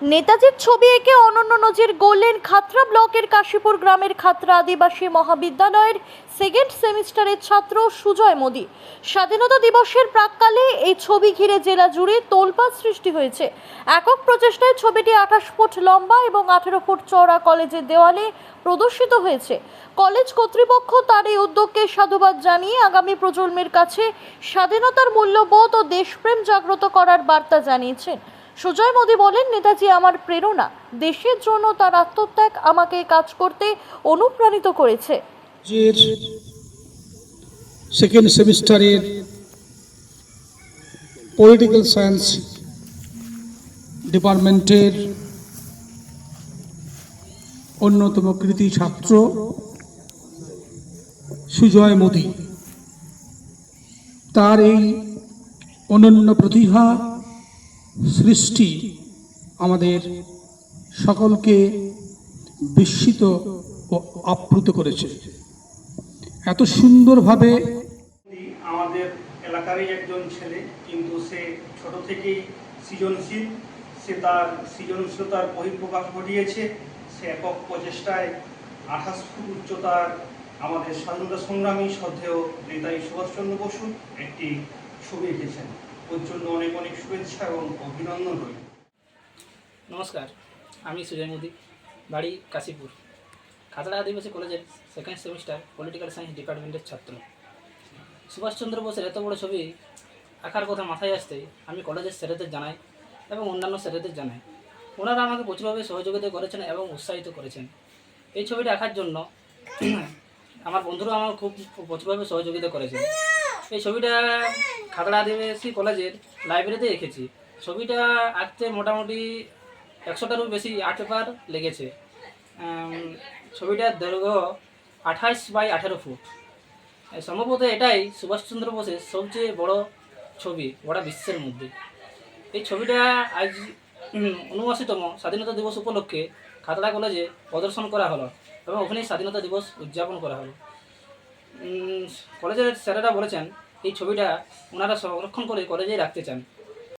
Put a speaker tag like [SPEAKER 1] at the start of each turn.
[SPEAKER 1] নেতাজির ছবি এঁকে অনন্য নজির গড়লেন খাতড়া ব্লকের কাশীপুর গ্রামের খাতড়া আদিবাসী মহাবিদ্যালয়ের সেকেন্ড সেমিস্টারের ছাত্র সুজয় মোদী। স্বাধীনতা দিবসের প্রাককালে এই ছবি ঘিরে জেলা জুড়ে তোলপাড় সৃষ্টি হয়েছে। একক প্রচেষ্টায় ছবিটি আঠাশ ফুট লম্বা এবং আঠেরো ফুট চওড়া কলেজের দেওয়ালে প্রদর্শিত হয়েছে। কলেজ কর্তৃপক্ষ তার এই উদ্যোগকে সাধুবাদ জানিয়ে আগামী প্রজন্মের কাছে স্বাধীনতার মূল্যবোধ ও দেশপ্রেম জাগ্রত করার বার্তা জানিয়েছেন। সুজয় মোদী বলেন, নেতাজি আমার প্রেরণা। দেশের জন্য তার আত্মত্যাগ আমাকে কাজ করতে অনুপ্রাণিত করেছে।
[SPEAKER 2] সেকেন্ড সেমিস্টারের পলিটিক্যাল সায়েন্স ডিপার্টমেন্টের অন্যতম কৃতি ছাত্র সুজয় মোদী। তার এই অনন্য প্রতিভা সৃষ্টি আমাদের সকলকে বিস্মিত ও আপ্লুত করেছে। এত সুন্দরভাবে
[SPEAKER 3] আমাদের এলাকারই একজন ছেলে, কিন্তু সে ছোট থেকেই সৃজনশীল। সে তার সৃজনশীলতার বহিঃপ্রকাশ ঘটিয়েছে। সে একক প্রচেষ্টায় আঠাশ ফুট উচ্চতার আমাদের স্বাধীনতা সংগ্রামী শ্রদ্ধেয় নেতাজি সুভাষচন্দ্র বসু একটি ছবি এঁকেছেন। ওর জন্য অনেক অনেক শুভেচ্ছা এবং অভিনন্দন রইল।
[SPEAKER 4] নমস্কার, আমি সুজয় মোদী, বাড়ি কাশীপুর। খাতড়া আদিবাসী কলেজের সেকেন্ড সেমিস্টার পলিটিক্যাল সায়েন্স ডিপার্টমেন্টের ছাত্র। সুভাষচন্দ্র বোসের এত বড় ছবি আঁকার কথা মাথায় আসতেই আমি কলেজের স্যারেদের জানাই এবং অন্যান্য স্যারেদের জানাই। ওনারা আমাকে প্রচুরভাবে সহযোগিতা করেছেন এবং উৎসাহিত করেছেন। এই ছবিটা আঁকার জন্য আমার বন্ধুরা আমার খুব প্রচুরভাবে সহযোগিতা করেছেন। এই ছবিটা খাতড়া আদিবাসী কলেজের লাইব্রেরিতে এঁকেছি। ছবিটা আঁকতে মোটামুটি একশোটারও বেশি আর্ট পেপার লেগেছে। ছবিটার দৈর্ঘ্য আঠাশ বাই আঠেরো ফুট। সম্ভবত এটাই সুভাষচন্দ্র বোসের সবচেয়ে বড় ছবি, গোটা বিশ্বের মধ্যে। এই ছবিটা আজ উনআশিতম স্বাধীনতা দিবস উপলক্ষে খাতড়া কলেজে প্রদর্শন করা হলো এবং ওখানেই স্বাধীনতা দিবস উদযাপন করা হলো। কলেজের স্যারেরা বলেছেন এই ছবিটা ওনারা সংরক্ষণ করে কলেজেই রাখতে চান।